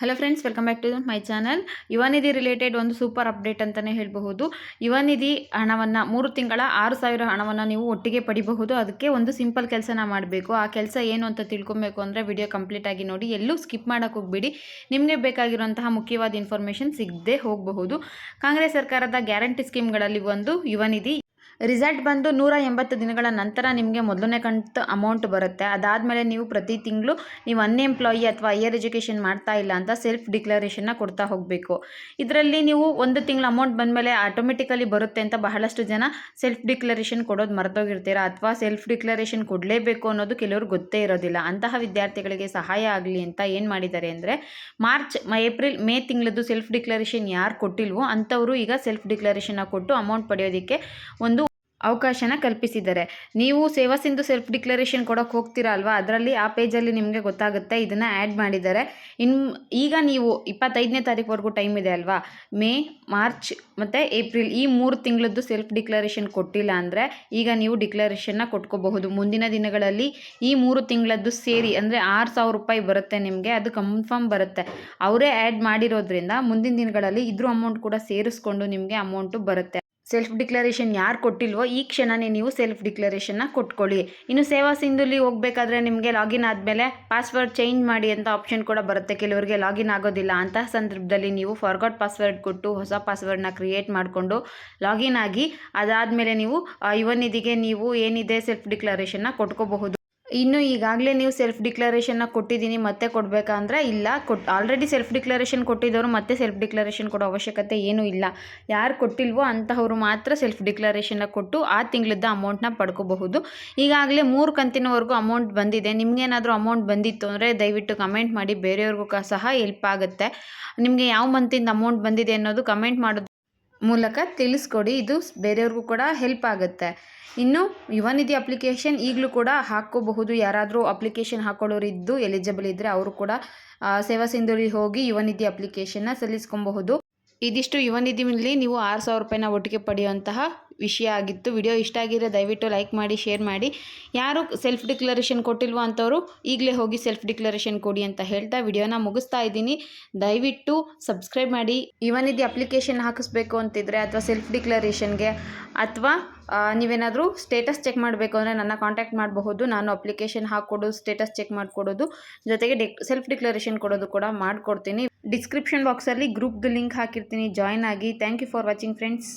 Hello friends welcome back to my channel Yuva Nidhi related ಒಂದು super update ಅಂತಲೇ ಹೇಳಬಹುದು. ಯುವ ನಿಧಿ ಹಣವನ್ನು, ಮೂರು ತಿಂಗಳ ಆರು ಸಾವಿರ ಹಣವನ್ನು ನೀವು ಒಟ್ಟಿಗೆ ಪಡಿಬಹುದು. ಅದಕ್ಕೆ ಒಂದು ಸಿಂಪಲ್ ಕೆಲಸನ ಮಾಡಬೇಕು. ಆ ಕೆಲಸ ಏನು ಅಂತ ತಿಳ್ಕೊಬೇಕು ಅಂದರೆ ವಿಡಿಯೋ ಕಂಪ್ಲೀಟ್ ಆಗಿ ನೋಡಿ. ಎಲ್ಲೂ ಸ್ಕಿಪ್ ಮಾಡೋಕ್ಕೆ ಹೋಗ್ಬಿಡಿ. ನಿಮಗೆ ಬೇಕಾಗಿರುವಂತಹ ಮುಖ್ಯವಾದ ಇನ್ಫಾರ್ಮೇಷನ್ ಸಿಗದೆ ಹೋಗಬಹುದು. ಕಾಂಗ್ರೆಸ್ ಸರ್ಕಾರದ ಗ್ಯಾರಂಟಿ ಸ್ಕೀಮ್ಗಳಲ್ಲಿ ಒಂದು ಯುವ ನಿಧಿ ರಿಸಲ್ಟ್ ಬಂದು ನೂರ ಎಂಬತ್ತು ದಿನಗಳ ನಂತರ ನಿಮಗೆ ಮೊದಲನೇ ಕಂತು ಅಮೌಂಟ್ ಬರುತ್ತೆ. ಅದಾದಮೇಲೆ ನೀವು ಪ್ರತಿ ತಿಂಗಳು ನೀವು ಅನ್ಎಂಪ್ಲಾಯಿ ಅಥವಾ ಹೈಯರ್ ಎಜುಕೇಷನ್ ಮಾಡ್ತಾ ಇಲ್ಲ ಅಂತ ಸೆಲ್ಫ್ ಡಿಕ್ಲರೇಷನ್ನ ಕೊಡ್ತಾ ಹೋಗಬೇಕು. ಇದರಲ್ಲಿ ನೀವು ಒಂದು ತಿಂಗಳು ಅಮೌಂಟ್ ಬಂದಮೇಲೆ ಆಟೋಮೆಟಿಕಲಿ ಬರುತ್ತೆ ಅಂತ ಬಹಳಷ್ಟು ಜನ ಸೆಲ್ಫ್ ಡಿಕ್ಲರೇಷನ್ ಕೊಡೋದು ಮರೆತೋಗಿರ್ತೀರಾ ಅಥವಾ ಸೆಲ್ಫ್ ಡಿಕ್ಲರೇಷನ್ ಕೊಡಲೇಬೇಕು ಅನ್ನೋದು ಕೆಲವರು ಗೊತ್ತೇ ಇರೋದಿಲ್ಲ. ಅಂತಹ ವಿದ್ಯಾರ್ಥಿಗಳಿಗೆ ಸಹಾಯ ಆಗಲಿ ಅಂತ ಏನು ಮಾಡಿದ್ದಾರೆ ಅಂದರೆ, ಮಾರ್ಚ್ ಏಪ್ರಿಲ್, ಮೇ ತಿಂಗಳದ್ದು ಸೆಲ್ಫ್ ಡಿಕ್ಲರೇಷನ್ ಯಾರು ಕೊಟ್ಟಿಲ್ವೋ ಅಂಥವರು ಈಗ ಸೆಲ್ಫ್ ಡಿಕ್ಲರೇಷನ್ನ ಕೊಟ್ಟು ಅಮೌಂಟ್ ಪಡೆಯೋದಕ್ಕೆ ಒಂದು ಅವಕಾಶನ ಕಲ್ಪಿಸಿದ್ದಾರೆ. ನೀವು ಸೇವಾ ಸಿಂಧು ಸೆಲ್ಫ್ ಡಿಕ್ಲರೇಷನ್ ಕೊಡೋಕೆ ಹೋಗ್ತೀರಾ ಅಲ್ವಾ? ಅದರಲ್ಲಿ ಆ ಪೇಜಲ್ಲಿ ನಿಮಗೆ ಗೊತ್ತಾಗುತ್ತೆ. ಇದನ್ನು ಆ್ಯಡ್ ಮಾಡಿದ್ದಾರೆ. ಇನ್ನು ಈಗ ನೀವು ಇಪ್ಪತ್ತೈದನೇ ತಾರೀಕುವರೆಗೂ ಟೈಮ್ ಇದೆ ಅಲ್ವಾ? ಮೇ, ಮಾರ್ಚ್ ಮತ್ತು ಏಪ್ರಿಲ್ ಈ ಮೂರು ತಿಂಗಳದ್ದು ಸೆಲ್ಫ್ ಡಿಕ್ಲರೇಷನ್ ಕೊಟ್ಟಿಲ್ಲ ಅಂದರೆ ಈಗ ನೀವು ಡಿಕ್ಲರೇಷನ್ನ ಕೊಟ್ಕೋಬಹುದು. ಮುಂದಿನ ದಿನಗಳಲ್ಲಿ ಈ ಮೂರು ತಿಂಗಳದ್ದು ಸೇರಿ ಅಂದರೆ ಆರು ಸಾವಿರ ರೂಪಾಯಿ ಬರುತ್ತೆ ನಿಮಗೆ. ಅದು ಕನ್ಫರ್ಮ್ ಬರುತ್ತೆ. ಅವರೇ ಆ್ಯಡ್ ಮಾಡಿರೋದ್ರಿಂದ ಮುಂದಿನ ದಿನಗಳಲ್ಲಿ ಇದ್ರ ಅಮೌಂಟ್ ಕೂಡ ಸೇರಿಸ್ಕೊಂಡು ನಿಮಗೆ ಅಮೌಂಟು ಬರುತ್ತೆ. ಸೆಲ್ಫ್ ಡಿಕ್ಲರೇಷನ್ ಯಾರು ಕೊಟ್ಟಿಲ್ವೋ ಈ ಕ್ಷಣನೇ ನೀವು ಸೆಲ್ಫ್ ಡಿಕ್ಲರೇಷನ್ನ ಕೊಟ್ಕೊಳ್ಳಿ. ಇನ್ನು ಸೇವಾ ಸಿಂಧುಲಿ ಹೋಗಬೇಕಾದ್ರೆ ನಿಮಗೆ ಲಾಗಿನ್ ಆದಮೇಲೆ ಪಾಸ್ವರ್ಡ್ ಚೇಂಜ್ ಮಾಡಿ ಅಂತ ಆಪ್ಷನ್ ಕೂಡ ಬರುತ್ತೆ. ಕೆಲವರಿಗೆ ಲಾಗಿನ್ ಆಗೋದಿಲ್ಲ ಅಂತಹ ಸಂದರ್ಭದಲ್ಲಿ ನೀವು ಫಾರ್ಗಾಟ್ ಪಾಸ್ವರ್ಡ್ ಕೊಟ್ಟು ಹೊಸ ಪಾಸ್ವರ್ಡ್ನ ಕ್ರಿಯೇಟ್ ಮಾಡಿಕೊಂಡು ಲಾಗಿನ್ ಆಗಿ ಅದಾದಮೇಲೆ ನೀವು ಯುವ ನಿಧಿಗೆ ನೀವು ಏನಿದೆ ಸೆಲ್ಫ್ ಡಿಕ್ಲರೇಷನ್ನ ಕೊಟ್ಕೋಬಹುದು. ಇನ್ನು ಈಗಾಗಲೇ ನೀವು ಸೆಲ್ಫ್ ಡಿಕ್ಲರೇಷನ್ನ ಕೊಟ್ಟಿದ್ದೀನಿ, ಮತ್ತೆ ಕೊಡಬೇಕಂದ್ರೆ ಇಲ್ಲ. ಕೊಟ್ ಆಲ್ರೆಡಿ ಸೆಲ್ಫ್ ಡಿಕ್ಲರೇಷನ್ ಕೊಟ್ಟಿದ್ದವರು ಮತ್ತೆ ಸೆಲ್ಫ್ ಡಿಕ್ಲರೇಷನ್ ಕೊಡೋ ಅವಶ್ಯಕತೆ ಏನೂ ಇಲ್ಲ. ಯಾರು ಕೊಟ್ಟಿಲ್ವೋ ಅಂತಹವರು ಮಾತ್ರ ಸೆಲ್ಫ್ ಡಿಕ್ಲರೇಷನ್ನ ಕೊಟ್ಟು ಆ ತಿಂಗಳದ್ದು ಅಮೌಂಟ್ನ ಪಡ್ಕೋಬಹುದು. ಈಗಾಗಲೇ ಮೂರು ಕಂತಿನವರೆಗೂ ಅಮೌಂಟ್ ಬಂದಿದೆ. ನಿಮಗೇನಾದರೂ ಅಮೌಂಟ್ ಬಂದಿತ್ತು ಅಂದರೆ ದಯವಿಟ್ಟು ಕಮೆಂಟ್ ಮಾಡಿ, ಬೇರೆಯವ್ರಿಗೂ ಸಹ ಹೆಲ್ಪ್ ಆಗುತ್ತೆ. ನಿಮಗೆ ಯಾವ ಮಂತಿಂದ ಅಮೌಂಟ್ ಬಂದಿದೆ ಅನ್ನೋದು ಕಮೆಂಟ್ ಮಾಡೋದು ಮೂಲಕ ತಿಳಿಸ್ಕೊಡಿ. ಇದು ಬೇರೆಯವ್ರಿಗೂ ಕೂಡ ಹೆಲ್ಪ್ ಆಗುತ್ತೆ. ಇನ್ನು ಯುವನಿಧಿ ಅಪ್ಲಿಕೇಶನ್ ಈಗಲೂ ಕೂಡ ಹಾಕ್ಕೋಬಹುದು. ಯಾರಾದರೂ ಅಪ್ಲಿಕೇಶನ್ ಹಾಕೊಳ್ಳೋರು ಇದ್ದು ಎಲಿಜಿಬಲ್ ಇದ್ದರೆ ಅವರು ಕೂಡ ಸೇವಾ ಸಿಂಧುಲಿ ಹೋಗಿ ಯುವ ನಿಧಿ ಅಪ್ಲಿಕೇಶನ್ನ ಸಲ್ಲಿಸ್ಕೊಬಹುದು. ಇದಿಷ್ಟು ಯುವ ನಿಧಿಯಲ್ಲಿ ನೀವು ಆರು ಸಾವಿರ ರೂಪಾಯಿನ ಒಟ್ಟಿಗೆ ಪಡೆಯುವಂತಹ ವಿಷಯ ಆಗಿತ್ತು. ವಿಡಿಯೋ ಇಷ್ಟ ಆಗಿದ್ರೆ ದಯವಿಟ್ಟು ಲೈಕ್ ಮಾಡಿ, ಶೇರ್ ಮಾಡಿ. ಯಾರು ಸೆಲ್ಫ್ ಡಿಕ್ಲರೇಷನ್ ಕೊಟ್ಟಿಲ್ವೋ ಅಂಥವರು ಈಗಲೇ ಹೋಗಿ ಸೆಲ್ಫ್ ಡಿಕ್ಲರೇಷನ್ ಕೊಡಿ ಅಂತ ಹೇಳ್ತಾ ವಿಡಿಯೋನ ಮುಗಿಸ್ತಾ ಇದ್ದೀನಿ. ದಯವಿಟ್ಟು ಸಬ್ಸ್ಕ್ರೈಬ್ ಮಾಡಿ. ಯುವನಿಧಿ ಅಪ್ಲಿಕೇಶನ್ ಹಾಕಿಸ್ಬೇಕು ಅಂತಿದ್ರೆ ಅಥವಾ ಸೆಲ್ಫ್ ಡಿಕ್ಲರೇಷನ್ಗೆ ಅಥವಾ ನೀವೇನಾದರೂ ಸ್ಟೇಟಸ್ ಚೆಕ್ ಮಾಡಬೇಕು ಅಂದರೆ ನನ್ನ ಕಾಂಟ್ಯಾಕ್ಟ್ ಮಾಡಬಹುದು. ನಾನು ಅಪ್ಲಿಕೇಶನ್ ಹಾಕ್ಕೊಡೋದು ಸ್ಟೇಟಸ್ ಚೆಕ್ ಮಾಡಿಕೊಡೋದು. ಜೊತೆಗೆ ಡಿ ಸೆಲ್ಫ್ ಡಿಕ್ಲರೇಷನ್ ಕೊಡೋದು ಕೂಡ ಮಾಡಿಕೊಡ್ತೀನಿ. ಡಿಸ್ಕ್ರಿಪ್ಷನ್ ಬಾಕ್ಸಲ್ಲಿ ಗ್ರೂಪ್ದು ಲಿಂಕ್ ಹಾಕಿರ್ತೀನಿ. ಜಾಯ್ನ್ ಆಗಿ. Thank you for watching friends